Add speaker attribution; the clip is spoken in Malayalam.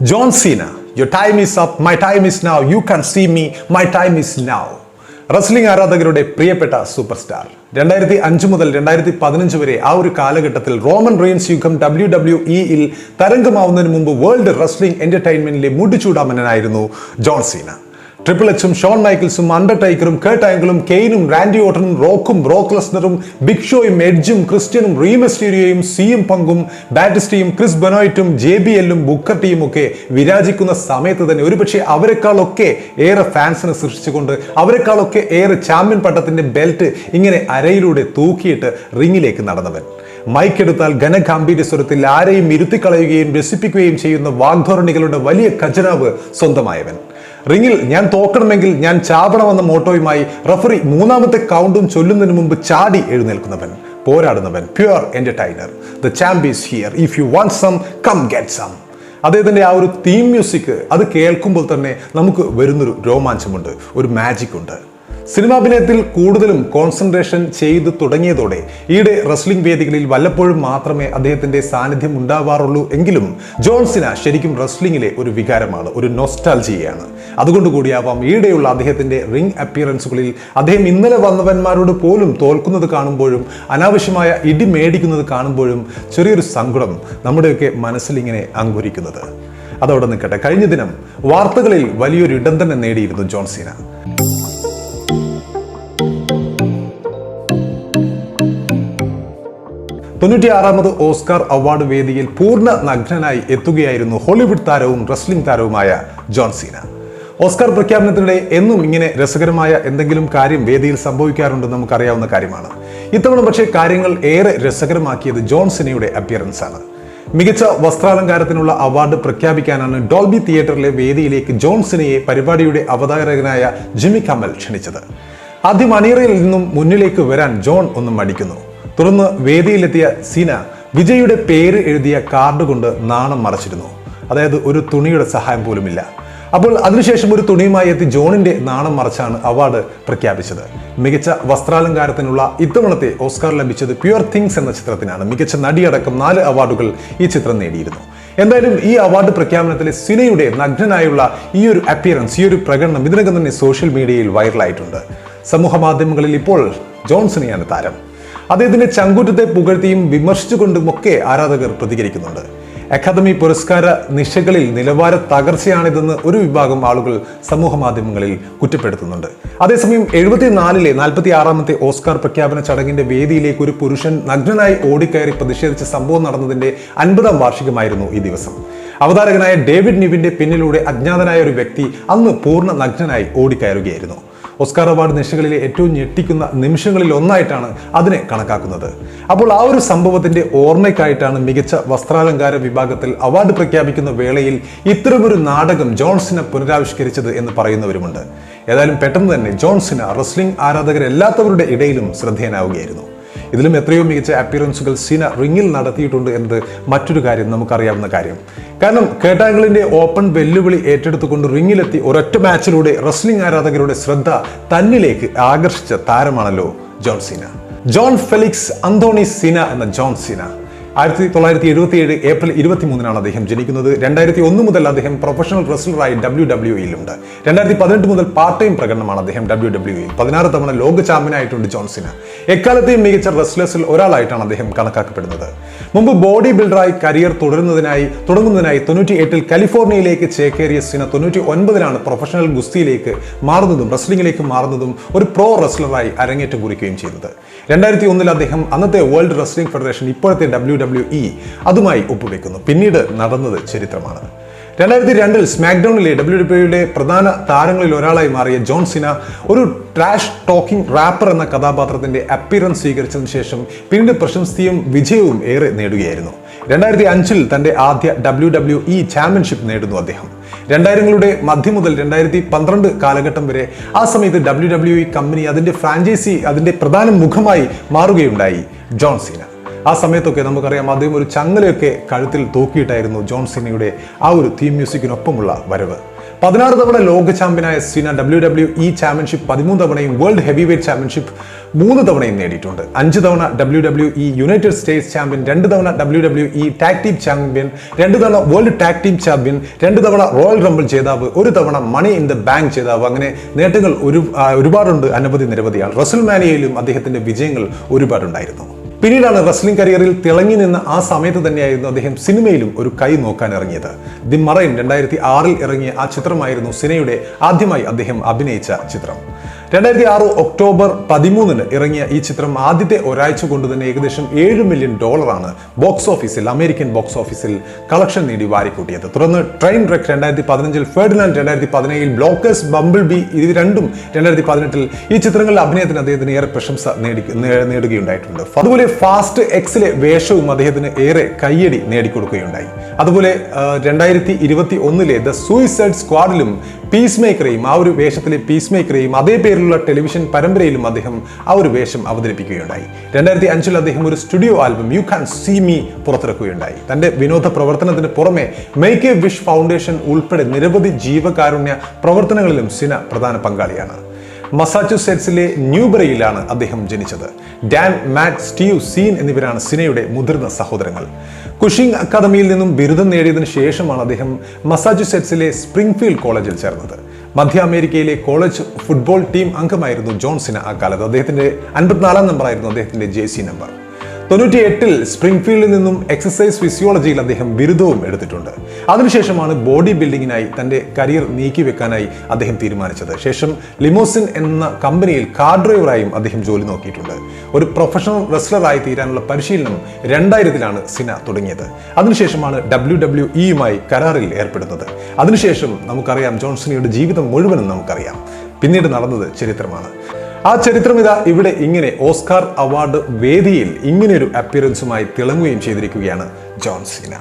Speaker 1: John Cena your time is up, my time is now, you can see me, my time is now. Wrestling ആരാധകരുടെ പ്രിയപ്പെട്ട സൂപ്പർ സ്റ്റാർ രണ്ടായിരത്തി അഞ്ച് മുതൽ രണ്ടായിരത്തി പതിനഞ്ച് വരെ ആ ഒരു കാലഘട്ടത്തിൽ റോമൻ റെയിൻസ് യുഗം ഡബ്ല്യു ഡബ്ല്യു ഇയിൽ തരംഗമാവുന്നതിന് മുമ്പ് വേൾഡ് റെസ്ലിംഗ് എന്റർടൈൻമെന്റിലെ മുടിച്ചൂടാമനായിരുന്നു ജോൺ സീന ട്രിപ്പിൾ എച്ചും ഷോൺ മൈക്കിൾസും അണ്ടർടൈക്കറും കേട്ട് ആംഗിളും കെയിനും റാൻഡി ഓട്ടനും റോക്കും റോക്ക് ലെസ്നറും ബിഗ് ഷോയും എഡ്ജും ക്രിസ്ത്യനും റീമസ്റ്റീരിയോയും സിയും പങ്കും ബാറ്റിസ്റ്റിയും ക്രിസ് ബനോയിറ്റും ജെ ബി എല്ലും ബുക്കർ ടീം ഒക്കെ വിരാജിക്കുന്ന സമയത്ത് തന്നെ ഒരുപക്ഷെ അവരെക്കാളൊക്കെ ഏറെ ഫാൻസിനെ സൃഷ്ടിച്ചുകൊണ്ട് അവരെക്കാളൊക്കെ ഏറെ ചാമ്പ്യൻ പട്ടത്തിന്റെ ബെൽറ്റ് ഇങ്ങനെ അരയിലൂടെ തൂക്കിയിട്ട് റിങ്ങിലേക്ക് നടന്നവൻ. മൈക്ക് എടുത്താൽ ഘനഗാംഭീര്യ സ്വരത്തിൽ ആരെയും ഇരുത്തിക്കളയുകയും രസിപ്പിക്കുകയും ചെയ്യുന്ന വാഗ്ധോരണികളുടെ വലിയ ഖജനാവ് സ്വന്തമായവൻ. റിങ്ങിൽ ഞാൻ തോക്കണമെങ്കിൽ ഞാൻ ചാവണമെന്ന മോട്ടോയുമായി റഫറി മൂന്നാമത്തെ കൗണ്ടും ചൊല്ലുന്നതിന് മുമ്പ് ചാടി എഴുന്നേൽക്കുന്നവൻ പോരാടുന്നവൻ pure entertainer the champion's here if you want some come get some അദ്ദേഹത്തിന്റെ ആ ഒരു തീം മ്യൂസിക് അത് കേൾക്കുമ്പോൾ തന്നെ നമുക്ക് വരുന്നൊരു രോമാഞ്ചമുണ്ട് ഒരു മാജിക് ഉണ്ട്. സിനിമാഭിനയത്തിൽ കൂടുതലും കോൺസെൻട്രേഷൻ ചെയ്ത് തുടങ്ങിയതോടെ ഈയിടെ റെസ്ലിംഗ് വേദികളിൽ വല്ലപ്പോഴും മാത്രമേ അദ്ദേഹത്തിന്റെ സാന്നിധ്യം ഉണ്ടാവാറുള്ളൂ എങ്കിലും ജോൺസിന ശരിക്കും റെസ്ലിംഗിലെ ഒരു വികാരമാണ് ഒരു നൊസ്റ്റാൽജിയാണ് അതുകൊണ്ട് കൂടിയാവാം ഈയിടെയുള്ള അദ്ദേഹത്തിന്റെ റിംഗ് അപ്പിയറൻസുകളിൽ അദ്ദേഹം ഇന്നലെ വന്നവന്മാരോട് പോലും തോൽക്കുന്നത് കാണുമ്പോഴും അനാവശ്യമായ ഇടി മേടിക്കുന്നത് കാണുമ്പോഴും ചെറിയൊരു സങ്കടം നമ്മുടെയൊക്കെ മനസ്സിലിങ്ങനെ അങ്കുരിക്കുന്നത്. അതവിടെ നിൽക്കട്ടെ കഴിഞ്ഞ ദിനം വാർത്തകളിൽ വലിയൊരു ഇടം തന്നെ നേടിയിരുന്നു ജോൺസീന. തൊണ്ണൂറ്റിയാറാമത് ഓസ്കാർ അവാർഡ് വേദിയിൽ പൂർണ നഗ്നനായി എത്തുകയായിരുന്നു ഹോളിവുഡ് താരവും റെസ്ലിംഗ് താരവുമായ ജോൺ സീന. ഓസ്കാർ പ്രഖ്യാപനത്തിനിടെ എന്നും ഇങ്ങനെ രസകരമായ എന്തെങ്കിലും കാര്യം വേദിയിൽ സംഭവിക്കാറുണ്ടെന്ന് നമുക്കറിയാവുന്ന കാര്യമാണ്. ഇത്തവണ പക്ഷേ കാര്യങ്ങൾ ഏറെ രസകരമാക്കിയത് ജോൺ സിനയുടെ അപ്പിയറൻസ് ആണ് മികച്ച വസ്ത്രാലങ്കാരത്തിനുള്ള അവാർഡ് പ്രഖ്യാപിക്കാനാണ് ഡോൾബി തിയേറ്ററിലെ വേദിയിലേക്ക് ജോൺ സിനയെ പരിപാടിയുടെ അവതാരകനായ ജിമ്മി കമൽ ക്ഷണിച്ചത്. ആദ്യം അണിയറയിൽ നിന്നും മുന്നിലേക്ക് വരാൻ ജോൺ ഒന്നും മടിക്കുന്നു. തുടർന്ന് വേദിയിലെത്തിയ സീന വിജയുടെ പേര് എഴുതിയ കാർഡ് കൊണ്ട് നാണം മറച്ചിരുന്നു. അതായത് ഒരു തുണിയുടെ സഹായം പോലുമില്ല. അപ്പോൾ അതിനുശേഷം ഒരു തുണിയുമായി എത്തി ജോണിന്റെ നാണം മറച്ചാണ് അവാർഡ് പ്രഖ്യാപിച്ചത്. മികച്ച വസ്ത്രാലങ്കാരത്തിനുള്ള ഇത്തവണത്തെ ഓസ്കാർ ലഭിച്ചത് പ്യുവർ തിങ്സ് എന്ന ചിത്രത്തിനാണ്. മികച്ച നടിയടക്കം നാല് അവാർഡുകൾ ഈ ചിത്രം നേടിയിരുന്നു. എന്തായാലും ഈ അവാർഡ് പ്രഖ്യാപനത്തിലെ സിനയുടെ നഗ്നനായുള്ള ഈ ഒരു അപ്പിയറൻസ് ഈ ഒരു പ്രകടനം ഇതിനകം തന്നെ സോഷ്യൽ മീഡിയയിൽ വൈറലായിട്ടുണ്ട് സമൂഹ മാധ്യമങ്ങളിൽ ഇപ്പോൾ ജോൺസണിയാണ് താരം. അദ്ദേഹത്തിന്റെ ചങ്കൂറ്റത്തെ പുകഴ്ത്തിയും വിമർശിച്ചുകൊണ്ടുമൊക്കെ ആരാധകർ പ്രതികരിക്കുന്നുണ്ട്. അക്കാദമി പുരസ്കാര നിശകളിൽ നിലവാര തകർച്ചയാണിതെന്ന് ഒരു വിഭാഗം ആളുകൾ സമൂഹ മാധ്യമങ്ങളിൽ കുറ്റപ്പെടുത്തുന്നുണ്ട്. അതേസമയം എഴുപത്തിനാലിലെ നാൽപ്പത്തി ആറാമത്തെ ഓസ്കാർ പ്രഖ്യാപന ചടങ്ങിന്റെ വേദിയിലേക്ക് ഒരു പുരുഷൻ നഗ്നനായി ഓടിക്കയറി പ്രതിഷേധിച്ച സംഭവം നടന്നതിന്റെ അൻപതാം വാർഷികമായിരുന്നു ഈ ദിവസം. അവതാരകനായ ഡേവിഡ് നിവിന്റെ പിന്നിലൂടെ അജ്ഞാതനായ ഒരു വ്യക്തി അന്ന് പൂർണ നഗ്നനായി ഓടിക്കയറുകയായിരുന്നു. ഓസ്കാർ അവാർഡ് നിശകളിലെ ഏറ്റവും ഞെട്ടിക്കുന്ന നിമിഷങ്ങളിൽ ഒന്നായിട്ടാണ് അതിനെ കണക്കാക്കുന്നത്. അപ്പോൾ ആ ഒരു സംഭവത്തിന്റെ ഓർമ്മയ്ക്കായിട്ടാണ് മികച്ച വസ്ത്രാലങ്കാര വിഭാഗത്തിൽ അവാർഡ് പ്രഖ്യാപിക്കുന്ന വേളയിൽ ഇത്തരമൊരു നാടകം ജോൺസിനെ പുനരാവിഷ്കരിച്ചത് എന്ന് പറയുന്നവരുമുണ്ട്. ഏതായാലും പെട്ടെന്ന് തന്നെ ജോൺസിന് റെസ്ലിംഗ് ആരാധകരെല്ലാത്തവരുടെ ഇടയിലും ശ്രദ്ധേയനാവുകയായിരുന്നു. ഇതിലും എത്രയോ മികച്ച അപ്പിയറൻസുകൾ സീന റിങ്ങിൽ നടത്തിയിട്ടുണ്ട് എന്നത് മറ്റൊരു കാര്യം നമുക്കറിയാവുന്ന കാര്യം. കാരണം കേട്ടാങ്കിളിന്റെ ഓപ്പൺ വെല്ലുവിളി ഏറ്റെടുത്തുകൊണ്ട് റിങ്ങിലെത്തി ഒരൊറ്റ മാച്ചിലൂടെ റെസ്ലിംഗ് ആരാധകരുടെ ശ്രദ്ധ തന്നിലേക്ക് ആകർഷിച്ച താരമാണല്ലോ John Cena John Felix Anthony Cena എന്ന ജോൺ സീന ആയിരത്തി തൊള്ളായിരത്തി എഴുപത്തി ഏഴ് ഏപ്രിൽ ഇരുപത്തി മൂന്നിനാണ് അദ്ദേഹം ജനിക്കുന്നത്. രണ്ടായിരത്തി ഒന്ന് മുതൽ അദ്ദേഹം പ്രൊഫഷണൽ റെസ്ലറായി ഡബ്ല്യു ഡബ്ല്യു ഇയിലുണ്ട് രണ്ടായിരത്തി പതിനെട്ട് മുതൽ പാർട്ട് ടൈം പ്രകടനമാണ് അദ്ദേഹം ഡബ്ല്യു ഡബ്ല്യു ഇയിൽ പതിനാറ് തവണ ലോക ചാമ്പ്യനായിട്ടുണ്ട് ജോൺസിന്. എക്കാലത്തെയും മികച്ച റെസ്ലേഴ്സിൽ ഒരാളായിട്ടാണ് അദ്ദേഹം കണക്കാക്കപ്പെടുന്നത്. മുമ്പ് ബോഡി ബിൽഡറായി കരിയർ തുടരുന്നതിനായി തുടങ്ങുന്നതിനായി തൊണ്ണൂറ്റി എട്ടിൽ കാലിഫോർണിയയിലേക്ക് ചേക്കേറിയ സിന തൊണ്ണൂറ്റി ഒൻപതിലാണ് പ്രൊഫഷണൽ ഗുസ്തിയിലേക്ക് മാറുന്നതും റെസ്ലിംഗിലേക്ക് മാറുന്നതും ഒരു പ്രോ റെസ്ലറായി അരങ്ങേറ്റം കുറിക്കുകയും ചെയ്തത്. രണ്ടായിരത്തി ഒന്നിൽ അദ്ദേഹം അന്നത്തെ വേൾഡ് റെസ്ലിംഗ് ഫെഡറേഷൻ ഇപ്പോഴത്തെ ഡബ്ല്യു ഡബ്ല്യു ഇ അതുമായി ഒപ്പുവെക്കുന്നു. പിന്നീട് നടന്നത് ചരിത്രമാണ്. രണ്ടായിരത്തി രണ്ടിൽ സ്മാക്ഡൌണിലെ ഡബ്ല്യു ഡബ്ല്യുയുടെ പ്രധാന താരങ്ങളിൽ ഒരാളായി മാറിയ ജോൺ സിന ഒരു ട്രാഷ് ടോക്കിംഗ് റാപ്പർ എന്ന കഥാപാത്രത്തിന്റെ അപ്പിയറൻസ് സ്വീകരിച്ചതിന് ശേഷം പിന്നീട് പ്രശംസയും വിജയവും ഏറെ നേടുകയായിരുന്നു. രണ്ടായിരത്തി അഞ്ചിൽ തന്റെ ആദ്യ ഡബ്ല്യു ഡബ്ല്യു ഇ ചാമ്പ്യൻഷിപ്പ് നേടുന്നു അദ്ദേഹം. രണ്ടായിരങ്ങളുടെ മധ്യം മുതൽ രണ്ടായിരത്തി പന്ത്രണ്ട് കാലഘട്ടം വരെ ആ സമയത്ത് ഡബ്ല്യു ഡബ്ല്യു ഇ കമ്പനി അതിന്റെ ഫ്രാഞ്ചൈസി അതിന്റെ പ്രധാന മുഖമായി മാറുകയുണ്ടായി ജോൺ സീന. ആ സമയത്തൊക്കെ നമുക്കറിയാം അദ്ദേഹം ഒരു ചങ്ങലയൊക്കെ കഴുത്തിൽ തൂക്കിയിട്ടായിരുന്നു ജോൺ സിനയുടെ ആ ഒരു തീം മ്യൂസിക്കിനൊപ്പമുള്ള വരവ്. പതിനാറ് തവണ ലോക ചാമ്പ്യനായ Cena W W E championship പതിമൂന്ന് തവണയും വേൾഡ് ഹെവി വെയ്റ്റ് ചാമ്പ്യൻഷിപ്പ് മൂന്ന് തവണയും നേടിയിട്ടുണ്ട്. അഞ്ച് തവണ W W E United States champion രണ്ട് തവണ W W E tag team champion രണ്ട് തവണ വേൾഡ് ടാക് ടീം ചാമ്പ്യൻ രണ്ട് തവണ റോയൽ റംബിൾ ജേതാവ് ഒരു തവണ മണി ഇൻ ദ ബാങ്ക് ജേതാവ്. അങ്ങനെ നേട്ടങ്ങൾ ഒരു ഒരുപാടുണ്ട് അനവധി നിരവധിയാണ്. റസൽ മാനിയയിലും അദ്ദേഹത്തിന്റെ വിജയങ്ങൾ ഒരുപാടുണ്ടായിരുന്നു. പിന്നീടാണ് റെസ്ലിംഗ് കരിയറിൽ തിളങ്ങി നിന്ന ആ സമയത്ത് തന്നെയായിരുന്നു അദ്ദേഹം സിനിമയിലും ഒരു കൈ നോക്കാൻ ഇറങ്ങിയത്. ദി മറൈൻ രണ്ടായിരത്തി ആറിൽ ഇറങ്ങിയ ആ ചിത്രമായിരുന്നു സിനയുടെ ആദ്യമായി അദ്ദേഹം അഭിനയിച്ച ചിത്രം. രണ്ടായിരത്തി ആറ് ഒക്ടോബർ പതിമൂന്നിന് ഇറങ്ങിയ ഈ ചിത്രം ആദ്യത്തെ ഒരാഴ്ച കൊണ്ട് തന്നെ ഏകദേശം ഏഴ് മില്യൺ ഡോളറാണ് ബോക്സ് ഓഫീസിൽ അമേരിക്കൻ ബോക്സ് ഓഫീസിൽ കളക്ഷൻ നേടി വാരിക്കൂട്ടിയത്. തുടർന്ന് ട്രെയിൻ റെക് രണ്ടായിരത്തി പതിനഞ്ചിൽ ഫെർഡിനാൻഡ് രണ്ടായിരത്തി പതിനേഴിൽ ബ്ലോക്കേഴ്സ് ബംബിൾ ബി ഇത് രണ്ടും രണ്ടായിരത്തി പതിനെട്ടിൽ ഈ ചിത്രങ്ങളിൽ അഭിനയത്തിന് അദ്ദേഹത്തിന് ഏറെ പ്രശംസ നേടി നേടുകയുണ്ടായിട്ടുണ്ട്. അതുപോലെ ഫാസ്റ്റ് എക്സിലെ വേഷവും അദ്ദേഹത്തിന് ഏറെ കയ്യടി നേടിക്കൊടുക്കുകയുണ്ടായി. അതുപോലെ രണ്ടായിരത്തി ഇരുപത്തി ഒന്നിലെ ദ സൂയിസൈഡ് സ്ക്വാഡിലും പീസ് മേക്കറേയും ആ ഒരു വേഷത്തിലെ പീസ് മേക്കറേയും അതേ പേരിലുള്ള ടെലിവിഷൻ പരമ്പരയിലും അദ്ദേഹം ആ ഒരു വേഷം അവതരിപ്പിക്കുകയുണ്ടായി. രണ്ടായിരത്തി അഞ്ചിൽ അദ്ദേഹം ഒരു studio album you can see me പുറത്തിറക്കുകയുണ്ടായി. തന്റെ വിനോദ പ്രവർത്തനത്തിന് പുറമെ മേക്ക് എ വിഷ് ഫൗണ്ടേഷൻ ഉൾപ്പെടെ നിരവധി ജീവകാരുണ്യ പ്രവർത്തനങ്ങളിലും സിന പ്രധാന പങ്കാളിയാണ്. മസാച്യുസെറ്റ്സിലെ ന്യൂബറിയിലാണ് അദ്ദേഹം ജനിച്ചത്. ഡാൻ മാറ്റ് സ്റ്റീവ് സീൻ എന്നിവരാണ് സിനയുടെ മുതിർന്ന സഹോദരങ്ങൾ. കുഷിംഗ് അക്കാദമിയിൽ നിന്നും ബിരുദം നേടിയതിന് ശേഷമാണ് അദ്ദേഹം മസാച്യുസെറ്റ്സിലെ സ്പ്രിംഗ്ഫീൽഡ് കോളേജിൽ ചേർന്നത്. മധ്യ അമേരിക്കയിലെ കോളേജ് ഫുട്ബോൾ ടീം അംഗമായിരുന്നു ജോൺസിന് ആ കാലത്ത്. അദ്ദേഹത്തിന്റെ അൻപത്തിനാലാം നമ്പറായിരുന്നു അദ്ദേഹത്തിന്റെ ജെ സി നമ്പർ. തൊണ്ണൂറ്റി എട്ടിൽ സ്പ്രിംഗ്ഫീൽഡിൽ നിന്നും എക്സസൈസ് ഫിസിയോളജിയിൽ അദ്ദേഹം ബിരുദവും എടുത്തിട്ടുണ്ട്. അതിനുശേഷമാണ് ബോഡി ബിൽഡിങ്ങിനായി തന്റെ കരിയർ നീക്കിവെക്കാനായി അദ്ദേഹം തീരുമാനിച്ചത്. ശേഷം ലിമോസിൻ എന്ന കമ്പനിയിൽ കാർ ഡ്രൈവറായും അദ്ദേഹം ജോലി നോക്കിയിട്ടുണ്ട്. ഒരു പ്രൊഫഷണൽ റെസ്ലറായി തീരാനുള്ള പരിശീലനം രണ്ടായിരത്തിലാണ് സിന തുടങ്ങിയത്. അതിനുശേഷമാണ് ഡബ്ല്യു ഡബ്ല്യു ഇയുമായി കരാറിൽ ഏർപ്പെടുന്നത്. അതിനുശേഷം നമുക്കറിയാം ജോൺസണിയുടെ ജീവിതം മുഴുവനും നമുക്കറിയാം. പിന്നീട് നടന്നത് ചരിത്രമാണ്. ആ ചരിത്രം ഇതാ ഇവിടെ ഇങ്ങനെ ഓസ്കാർ അവാർഡ് വേദിയിൽ ഇങ്ങനെയൊരു അപ്പിയറൻസുമായി തിളങ്ങുകയും ചെയ്തിരിക്കുകയാണ് ജോൺ സീന.